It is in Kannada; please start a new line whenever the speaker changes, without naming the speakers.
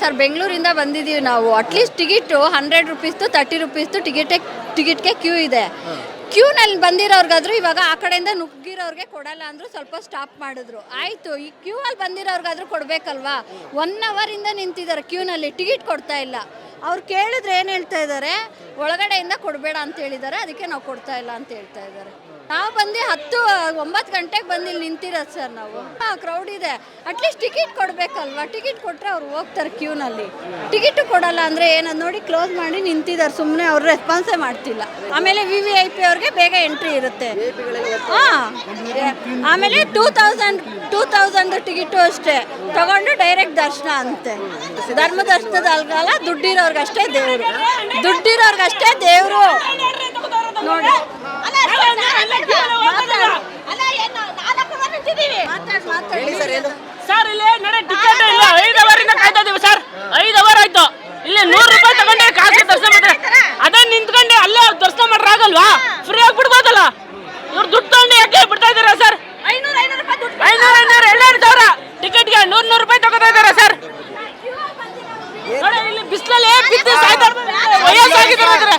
ಸರ್, ಬೆಂಗಳೂರಿಂದ ಬಂದಿದ್ದೀವಿ ನಾವು. ಅಟ್ಲೀಸ್ಟ್ ಟಿಕೆಟು ಹಂಡ್ರೆಡ್ ರುಪೀಸ್ದು ತರ್ಟಿ ರುಪೀಸ್ದು ಟಿಕೆಟೇ ಟಿಕೆಟ್ಗೆ ಕ್ಯೂ ಇದೆ. ಕ್ಯೂನಲ್ಲಿ ಬಂದಿರೋರ್ಗಾದ್ರು ಇವಾಗ ಆ ಕಡೆಯಿಂದ ನುಗ್ಗಿರೋರಿಗೆ ಕೊಡಲ್ಲ ಅಂದ್ರು ಸ್ವಲ್ಪ ಸ್ಟಾಪ್ ಮಾಡಿದ್ರು. ಆಯಿತು, ಈ ಕ್ಯೂ ಅಲ್ಲಿ ಬಂದಿರೋರ್ಗಾದ್ರು ಕೊಡಬೇಕಲ್ವಾ? ಒನ್ ಅವರಿಂದ ನಿಂತಿದ್ದಾರೆ ಕ್ಯೂನಲ್ಲಿ ಟಿಕೆಟ್ ಕೊಡ್ತಾ ಇಲ್ಲ. ಅವ್ರು ಕೇಳಿದ್ರೆ ಏನು ಹೇಳ್ತಾ ಇದ್ದಾರೆ? ಒಳಗಡೆಯಿಂದ ಕೊಡಬೇಡ ಅಂತ ಹೇಳಿದ್ದಾರೆ, ಅದಕ್ಕೆ ನಾವು ಕೊಡ್ತಾ ಇಲ್ಲ ಅಂತ ಹೇಳ್ತಾ ಇದ್ದಾರೆ. ನಾವು ಬಂದು ಹತ್ತು ಒಂಬತ್ತು ಗಂಟೆಗೆ ಬಂದು ಇಲ್ಲಿ ನಿಂತಿರೋದು ಸರ್ ನಾವು. ಕ್ರೌಡ್ ಇದೆ. ಅಟ್ಲೀಸ್ಟ್ ಟಿಕೆಟ್ ಕೊಡಬೇಕಲ್ವಾ? ಟಿಕೆಟ್ ಕೊಟ್ಟರೆ ಅವ್ರು ಹೋಗ್ತಾರೆ ಕ್ಯೂನಲ್ಲಿ ಟಿಕೆಟು ಕೊಡಲ್ಲ ಅಂದರೆ ಏನದು ನೋಡಿ ಕ್ಲೋಸ್ ಮಾಡಿ ನಿಂತಿದ್ದಾರೆ ಸುಮ್ಮನೆ ಅವ್ರು ರೆಸ್ಪಾನ್ಸೇ ಮಾಡ್ತಿಲ್ಲ. ಆಮೇಲೆ ವಿ ವಿ ಐ ಪಿ ಅವ್ರಿಗೆ ಬೇಗ ಎಂಟ್ರಿ ಇರುತ್ತೆ. ಹಾಂ. ಆಮೇಲೆ two thousand two thousand ticket ಅಷ್ಟೇ. ತಗೊಂಡು ಡೈರೆಕ್ಟ್ ದರ್ಶನ ಅಂತೆ. ಧರ್ಮ ದರ್ಶನದ ಅಲ್ಗಲ್ಲ ದುಡ್ಡಿರೋರ್ಗಷ್ಟೇ ದೇವರು. ದುಡ್ಡಿರೋರ್ಗಷ್ಟೇ ದೇವರು. ನೋಡಿ.
ಸರ್ ಇಲ್ಲಿ ನಡೆ ಟಿಕೆಟ್ ಇಲ್ಲ. ಐದು ಅವರ್ ಇಂದ ಕಾಯ್ತಾ ಇದೀವಿ ಸರ್. ಐದು ಅವರ್ ಆಯ್ತು. ಇಲ್ಲಿ ನೂರು ರೂಪಾಯಿ ತಗೊಂಡೆ ಕಾಸು ದರ್ಶನ ಮಾಡ್ರೆ ಅದೇ ನಿಂತ್ಕೊಂಡೆ ಅಲ್ಲೇ ದರ್ಶನ ಮಾಡ್ರೆ ಆಗಲ್ವಾ? ಫ್ರೀ ಆಗಿ ಬಿಡ್ಬೋದಲ್ಲ? ಇವ್ರು ದುಡ್ಡು ತಗೊಂಡು ಯಾಕೆ ಬಿಡ್ತಾ ಇದಾರ ಸರ್? ಐನೂರ ಐನೂರ ಎರಡು ಸಾವಿರ. ಟಿಕೆಟ್ಗೆ ನೂರ್ ನೂರು ರೂಪಾಯಿ ತಗೋತಾ ಇದಾರೆ ಸರ್? ನೋಡಿ ಇಲ್ಲಿ ಬಿಸಿಲಲ್ಲಿ ಬಿದ್ದು ಸಾಯ್ತಾರೆ. ವಯಸ್ಸಾಗಿದ್ದಾರೆ